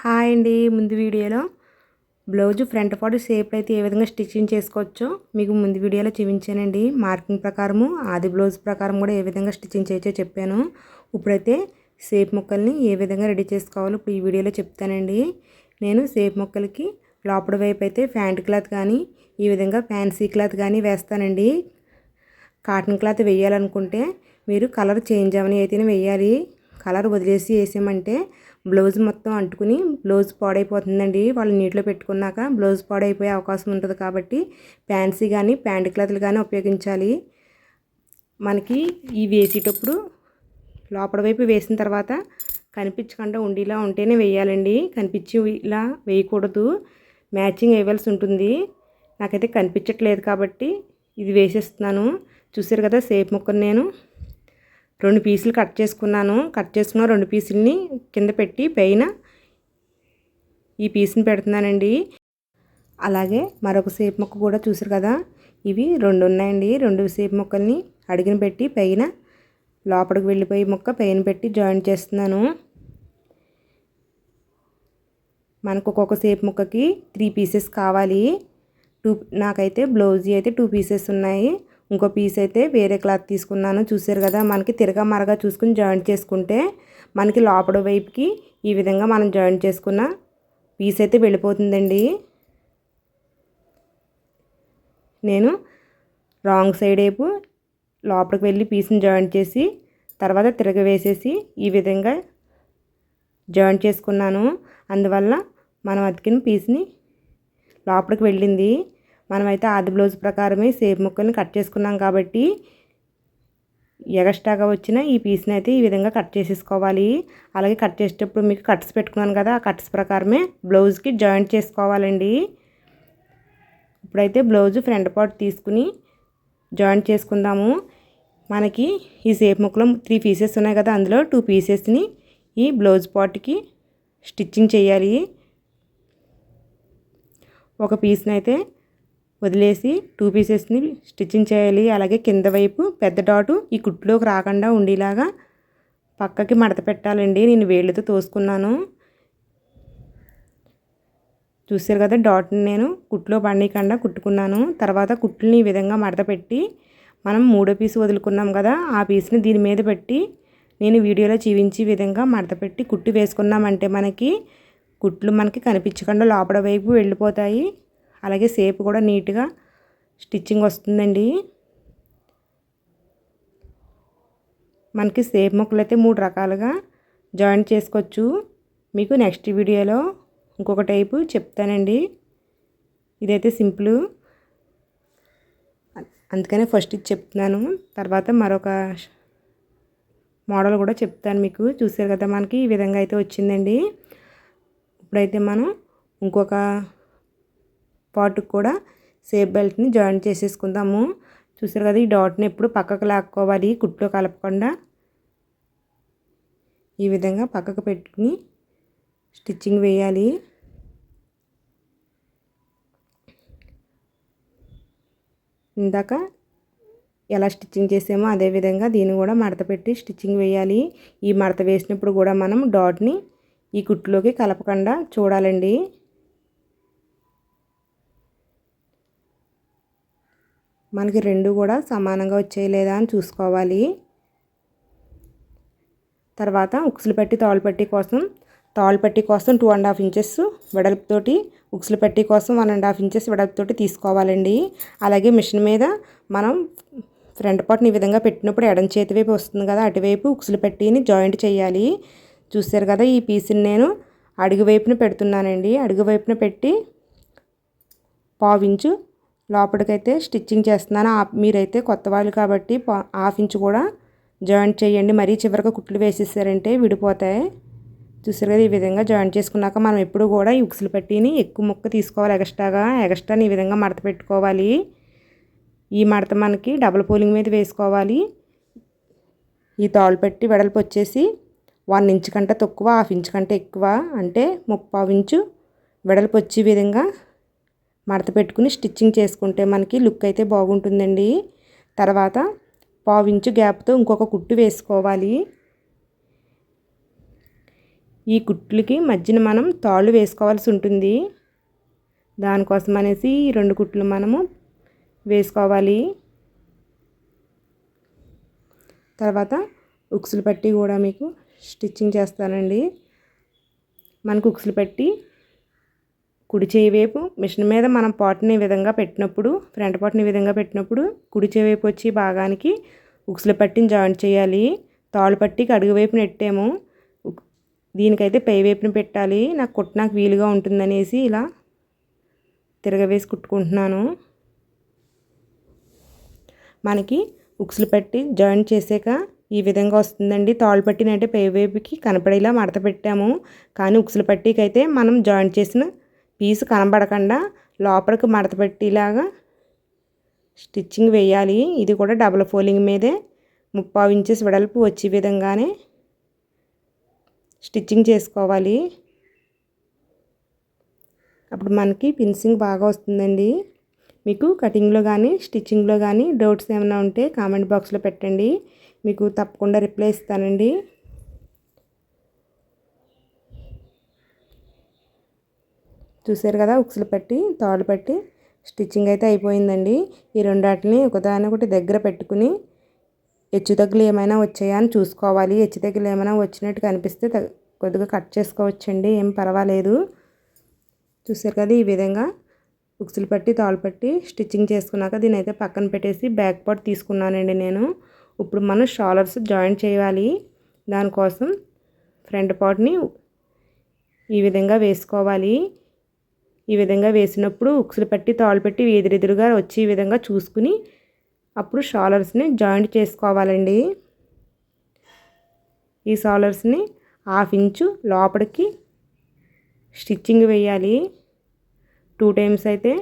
Hi అండి ముందు వీడియోలో. బ్లౌజ్ ఫ్రంట్ పార్ట్ షేప్ అయితే ఏ విధంగా స్టిచ్చింగ్ చేసుకోవచ్చో మీకు ముందు వీడియోలో చూపించానండి. మార్కింగ్ ప్రకారము ఆది బ్లౌజ్ ప్రకారం కూడా ఏ విధంగా స్టిచ్చింగ్ చేయొచ్చో చెప్పాను. ఇప్పుడైతే షేప్ ముక్కల్ని ఏ విధంగా రెడీ చేసుకోవాలో ఇప్పుడు ఈ వీడియోలో చెప్తానండి. నేను షేప్ ముక్కలకి లోపల వైపు అయితే ఫ్యాంట్ క్లాత్ కానీ ఈ విధంగా ఫ్యాన్సీ క్లాత్ కానీ వేస్తానండి. కాటన్ క్లాత్ వేయాలనుకుంటే మీరు కలర్ చేంజ్ అవని అయితేనే వేయాలి. కలర్ వదిలేసి వేసామంటే బ్లౌజ్ మొత్తం అంటుకుని బ్లౌజ్ పాడైపోతుందండి. వాళ్ళు నీటిలో పెట్టుకున్నాక బ్లౌజ్ పాడైపోయే అవకాశం ఉంటుంది కాబట్టి ఫ్యాన్సీ కానీ ప్యాంట్ క్లాత్లు కానీ ఉపయోగించాలి. మనకి ఈ వేసేటప్పుడు లోపల వైపు వేసిన తర్వాత కనిపించకుండా ఉండేలా ఉంటేనే వేయాలండి. కనిపించి ఇలా వేయకూడదు. మ్యాచింగ్ వేయవలసి ఉంటుంది. నాకైతే కనిపించట్లేదు కాబట్టి ఇది వేసేస్తున్నాను. చూసారు కదా సేపు ముక్కను నేను. రెండు పీసులు కట్ చేసుకున్నాను. కట్ చేసుకున్న రెండు పీసులని కింద పెట్టి పైన ఈ పీస్ని పెడుతున్నానండి. అలాగే మరొక సేపు ముక్క కూడా చూసారు కదా? ఇవి రెండు ఉన్నాయండి. రెండు సేపు ముక్కల్ని అడిగిన పెట్టి పైన లోపలికి వెళ్ళిపోయి ముక్క పైన పెట్టి జాయిన్ చేస్తున్నాను. మనకు ఒక్కొక్క సేపు ముక్కకి త్రీ పీసెస్ కావాలి. టూ నాకైతే బ్లౌజీ అయితే టూ పీసెస్ ఉన్నాయి. ఇంకో పీస్ అయితే వేరే క్లాత్ తీసుకున్నాను. చూసారు కదా మనకి తిరగ మరగా చూసుకుని జాయింట్ చేసుకుంటే మనకి లోపల వైపుకి ఈ విధంగా మనం జాయింట్ చేసుకున్న పీస్ అయితే వెళ్ళిపోతుందండి. నేను రాంగ్ సైడ్ వైపు లోపలికి వెళ్ళి పీస్ని జాయింట్ చేసి తర్వాత తిరగవేసేసి ఈ విధంగా జాయింట్ చేసుకున్నాను. అందువల్ల మనం అతికిన పీస్ని లోపలికి వెళ్ళింది. మనమైతే ఆది బ్లౌజ్ ప్రకారమే సేప్ ముక్కల్ని కట్ చేసుకున్నాం కాబట్టి ఎగస్ట్రాగా వచ్చిన ఈ పీస్ని అయితే ఈ విధంగా కట్ చేసేసుకోవాలి. అలాగే కట్ చేసేటప్పుడు మీకు కట్స్ పెట్టుకున్నాను కదా ఆ కట్స్ ప్రకారమే బ్లౌజ్కి జాయింట్ చేసుకోవాలండి. ఇప్పుడైతే బ్లౌజ్ ఫ్రంట్ పార్ట్ తీసుకుని జాయింట్ చేసుకుందాము. మనకి ఈ సేప్ ముక్కలో త్రీ పీసెస్ ఉన్నాయి కదా అందులో టూ పీసెస్ని ఈ బ్లౌజ్ పార్ట్కి స్టిచ్చింగ్ చేయాలి. ఒక పీస్ని అయితే వదిలేసి టూ పీసెస్ని స్టిచ్చింగ్ చేయాలి. అలాగే కింద వైపు పెద్ద డాటు ఈ కుట్టులోకి రాకుండా ఉండేలాగా పక్కకి మడత పెట్టాలండి. నేను వేళ్ళతో తోసుకున్నాను. చూసారు కదా డాట్ని నేను కుట్లో పండికుండా కుట్టుకున్నాను. తర్వాత కుట్లని ఈ విధంగా మడత పెట్టి మనం మూడో పీస్ వదులుకున్నాం కదా ఆ పీస్ని దీని మీద పెట్టి నేను వీడియోలో చూపించి విధంగా మడత పెట్టి కుట్టు వేసుకున్నామంటే మనకి కుట్లు మనకి కనిపించకుండా లోపల వైపు వెళ్ళిపోతాయి. అలాగే సేపు కూడా నీట్గా స్టిచ్చింగ్ వస్తుందండి. మనకి సేప్ ముక్కలు అయితే మూడు రకాలుగా జాయింట్ చేసుకోవచ్చు. మీకు నెక్స్ట్ వీడియోలో ఇంకొక టైపు చెప్తానండి. ఇదైతే సింపుల్. అందుకనే ఫస్ట్ ఇది చెప్తున్నాను. తర్వాత మరొక మోడల్ కూడా చెప్తాను మీకు. చూసారు కదా మనకి ఈ విధంగా అయితే వచ్చిందండి. ఇప్పుడైతే మనం ఇంకొక పాటు కూడా సేఫ్ బెల్ట్ని జాయిన్ చేసేసుకుందాము. చూసారు కదా ఈ డాట్ని ఎప్పుడు పక్కకు లాక్కోవాలి కుట్లో కలపకుండా. ఈ విధంగా పక్కకు పెట్టుకుని స్టిచ్చింగ్ వేయాలి. ఇందాక ఎలా స్టిచ్చింగ్ చేసామో అదేవిధంగా దీన్ని కూడా మడత పెట్టి స్టిచ్చింగ్ వేయాలి. ఈ మడత వేసినప్పుడు కూడా మనం డాట్ని ఈ కుట్టులోకి కలపకుండా చూడాలండి. మనకి రెండు కూడా సమానంగా వచ్చాయి లేదా అని చూసుకోవాలి. తర్వాత ఉక్సులు పెట్టి తాళ్ళు కోసం తాళ్ళు కోసం టూ అండ్ హాఫ్ ఇంచెస్ వెడల్పుతోటి ఉక్సులు పెట్టి కోసం వన్ అండ్ హాఫ్ ఇంచెస్ వెడల్పుతోటి తీసుకోవాలండి. అలాగే మిషన్ మీద మనం ఫ్రంట్ పార్ట్ని ఈ విధంగా పెట్టినప్పుడు ఎడం చేతి వైపు వస్తుంది కదా అటువైపు ఉక్సులు పెట్టిని జాయింట్ చేయాలి. చూసారు కదా ఈ పీస్ని నేను అడుగు వైపున పెడుతున్నానండి. అడుగు వైపున పెట్టి పావించు లోపలికైతే స్టిచ్చింగ్ చేస్తున్నాను. మీరైతే కొత్త వాళ్ళు కాబట్టి హాఫ్ ఇంచ్ కూడా జాయింట్ చేయండి. మరీ చివరిగా కుట్లు వేసేసారంటే విడిపోతాయి. చూసారు కదా ఈ విధంగా జాయింట్ చేసుకున్నాక మనం ఎప్పుడు కూడా ఈ ఉక్సులు పెట్టిని ఎక్కువ ముక్క తీసుకోవాలి ఎగస్ట్రాగా. ఎగస్ట్రాని ఈ విధంగా మడత పెట్టుకోవాలి. ఈ మడత మనకి డబుల్ పోలింగ్ మీద వేసుకోవాలి. ఈ తాళ్ళు పెట్టి వెడల్పు వచ్చేసి వన్ ఇంచ్ కంటే తక్కువ హాఫ్ ఇంచ్ కంటే ఎక్కువ అంటే ముప్పావు ఇంచు వెడల్పు వచ్చే విధంగా మడత పెట్టుకుని స్టిచ్చింగ్ చేసుకుంటే మనకి లుక్ అయితే బాగుంటుందండి. తర్వాత పావించు గ్యాప్తో ఇంకొక కుట్టు వేసుకోవాలి. ఈ కుట్లకి మధ్యన మనం తాళ్ళు వేసుకోవాల్సి ఉంటుంది. దానికోసం అనేసి ఈ రెండు కుట్లు మనము వేసుకోవాలి. తర్వాత ఉక్సులు పట్టి కూడా మీకు స్టిచ్చింగ్ చేస్తానండి. మనకు ఉక్సులు పట్టి కుడి చేయి వైపు మిషన్ మీద మనం పాటుని ఈ విధంగా పెట్టినప్పుడు ఫ్రంట్ పాటుని ఈ విధంగా పెట్టినప్పుడు కుడి చేయి వైపు వచ్చి భాగానికి ఉక్సులు పట్టిని జాయింట్ చేయాలి. తాళ్ళు పట్టికి అడుగు వైపు నెట్టాము దీనికైతే పై వైపున పెట్టాలి. నాకు కుట్ట నాకు వీలుగా ఉంటుందనేసి ఇలా తిరగవేసి కుట్టుకుంటున్నాను. మనకి ఉక్సులు పట్టి జాయింట్ చేసాక ఈ విధంగా వస్తుందండి. తాళ్ళు పట్టినంటే పై వైపుకి కనపడేలా మడత పెట్టాము. కానీ ఉక్సులు పట్టికైతే అయితే మనం జాయింట్ చేసిన పీస్ కనబడకుండా లోపలికి మడత పెట్టేలాగా స్టిచ్చింగ్ వేయాలి. ఇది కూడా డబుల్ ఫోలింగ్ మీదే ముప్పావు ఇంచెస్ వెడల్పు వచ్చే విధంగానే స్టిచ్చింగ్ చేసుకోవాలి. అప్పుడు మనకి ఫినిషింగ్ బాగా వస్తుందండి. మీకు కటింగ్లో కానీ స్టిచ్చింగ్లో కానీ డౌట్స్ ఏమైనా ఉంటే కామెంట్ బాక్స్లో పెట్టండి. మీకు తప్పకుండా రిప్లై ఇస్తానండి. చూసారు కదా ఉక్సులు పట్టి తాడు పట్టి స్టిచ్చింగ్ అయితే అయిపోయిందండి. ఈ రెండాటిని ఒకదాని ఒకటి దగ్గర పెట్టుకుని హెచ్చు తగ్గులు ఏమైనా వచ్చాయా అని చూసుకోవాలి. హెచ్చు తగ్గులు ఏమైనా వచ్చినట్టు కనిపిస్తే కొద్దిగా కట్ చేసుకోవచ్చండి. ఏం పర్వాలేదు. చూసారు కదా ఈ విధంగా ఉక్సులు పట్టి తాళ్ళు పట్టి స్టిచ్చింగ్ చేసుకున్నాక దీని అయితే పక్కన పెట్టేసి బ్యాక్ పార్ట్ తీసుకున్నానండి నేను. ఇప్పుడు మనం షాలర్స్ జాయిన్ చేయాలి. దానికోసం ఫ్రంట్ పార్ట్ని ఈ విధంగా వేసుకోవాలి. ఈ విధంగా వేసినప్పుడు ఉక్సులు పట్టి తాళ్ళు పెట్టి ఎదురెదురుగా వచ్చి ఈ విధంగా చూసుకుని అప్పుడు షాలర్స్ని జాయింట్ చేసుకోవాలండి. ఈ షాలర్స్ని హాఫ్ ఇంచు లోపలికి స్టిచ్చింగ్ వేయాలి. టూ టైమ్స్ అయితే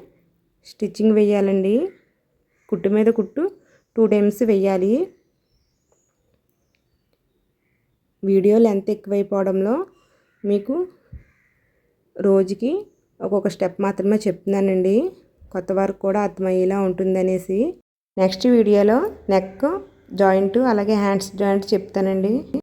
స్టిచ్చింగ్ వేయాలండి. కుట్టు మీద కుట్టు టూ టైమ్స్ వేయాలి. వీడియో లెంత్ ఎక్కువైపోవడంలో మీకు రోజుకి ఒక్కొక్క స్టెప్ మాత్రమే చెప్తున్నానండి. కొత్త వారికి కూడా అర్థమయ్యేలా ఉంటుందనేసి. నెక్స్ట్ వీడియోలో నెక్ జాయింట్ అలాగే హ్యాండ్స్ జాయింట్ చెప్తానండి.